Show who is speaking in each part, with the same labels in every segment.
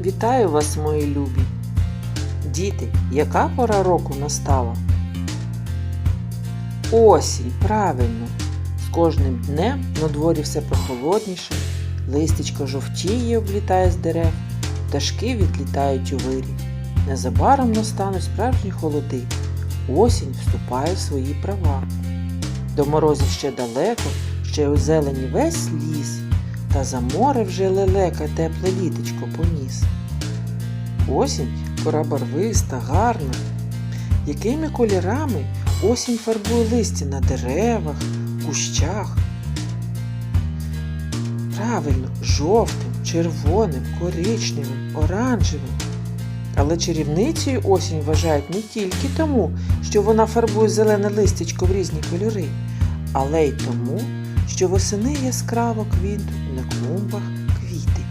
Speaker 1: Вітаю вас, мої любі! Діти, яка пора року настала? Осінь, правильно. З кожним днем на дворі все прохолодніше, листечко жовтіє, облітає з дерев, пташки відлітають у вирі. Незабаром настануть справжні холоди. Осінь вступає в свої права. До морозів ще далеко, ще у зелені весь ліс, та за море вже лелека тепле літечко поніс. Осінь пора барвиста, гарна. Якими кольорами осінь фарбує листя на деревах, кущах? Правильно, жовтим, червоним, коричневим, оранжевим. Але чарівницею осінь вважають не тільки тому, що вона фарбує зелене листячко в різні кольори, але й тому, що восени яскраво квітнуть на клумбах квіти.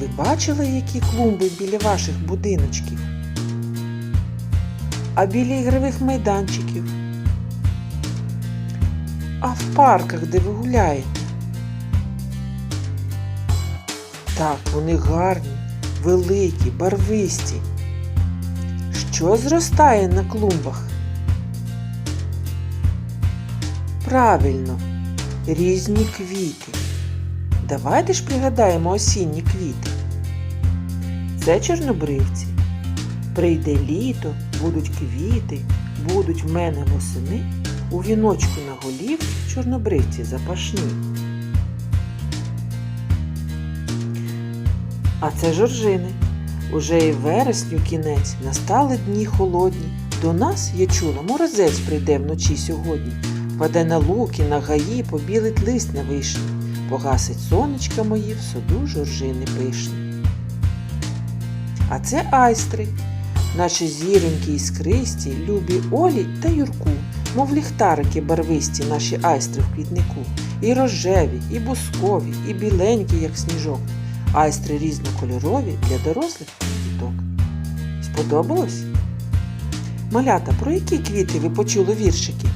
Speaker 1: Ви бачили, які клумби біля ваших будиночків? А біля ігрових майданчиків? А в парках, де ви гуляєте? Так, вони гарні, великі, барвисті. Що зростає на клумбах? Правильно, різні квіти. Давайте ж пригадаємо осінні квіти. Це чорнобривці. Прийде літо, будуть квіти, будуть в мене восени, у віночку на голів чорнобривці запашні. А це жоржини. Уже і вересню кінець настали дні холодні. До нас, я чула, морозець прийде вночі сьогодні. Паде на луки, на гаї, побілить лист на вишні, погасить сонечка мої в саду жоржини пишні. А це айстри, наші зіронькі іскристі, любі Олі та Юрку, мов ліхтарики барвисті наші айстри в квітнику, і рожеві, і бускові, і біленькі, як сніжок. Айстри різнокольорові для дорослих діток. Сподобалось? Малята, про які квіти ви почули віршики?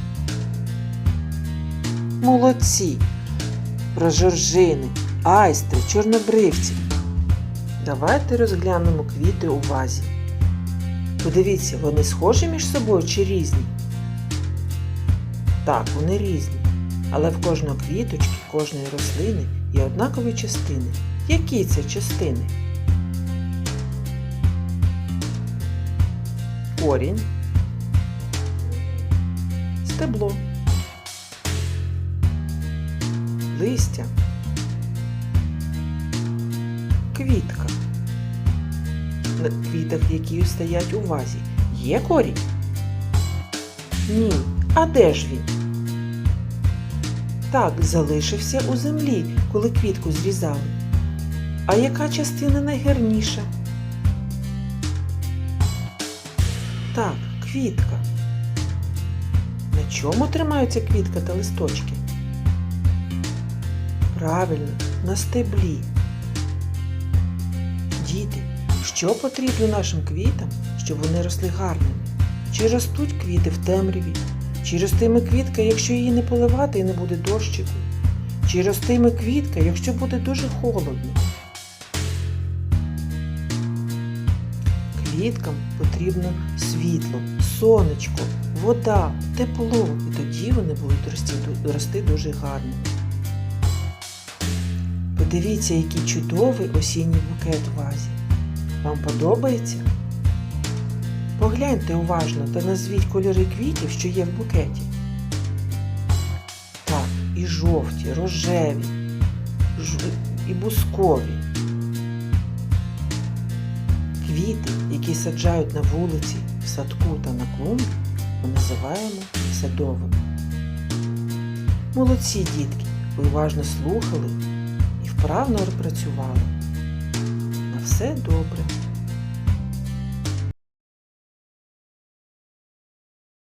Speaker 1: Молодці! Про жоржини, айстри, чорнобривці. Давайте розглянемо квіти у вазі. Подивіться, вони схожі між собою чи різні? Так, вони різні. Але в кожної квіточки, кожної рослини є однакові частини. Які це частини? Корінь, стебло, листя, квітка. На квітах, які стоять у вазі, є корінь? Ні. А де ж він? Так, залишився у землі, коли квітку зрізали. А яка частина найгарніша? Так, квітка. На чому тримаються квітка та листочки? Правильно, на стеблі. Діти, що потрібно нашим квітам, щоб вони росли гарними? Чи ростуть квіти в темряві? Чи ростиме квітка, якщо її не поливати і не буде дощику? Чи ростиме квітка, якщо буде дуже холодно? Квіткам потрібно світло, сонечко, вода, тепло, і тоді вони будуть рости, дуже гарно. Подивіться, який чудовий осінній букет в вазі. Вам подобається? Погляньте уважно та назвіть кольори квітів, що є в букеті. Так, і жовті, рожеві, ж... і бускові. Квіти, які саджають на вулиці, в садку та на клумбі, ми називаємо садовими. Молодці дітки, ви уважно слухали вправно працювали. На все добре.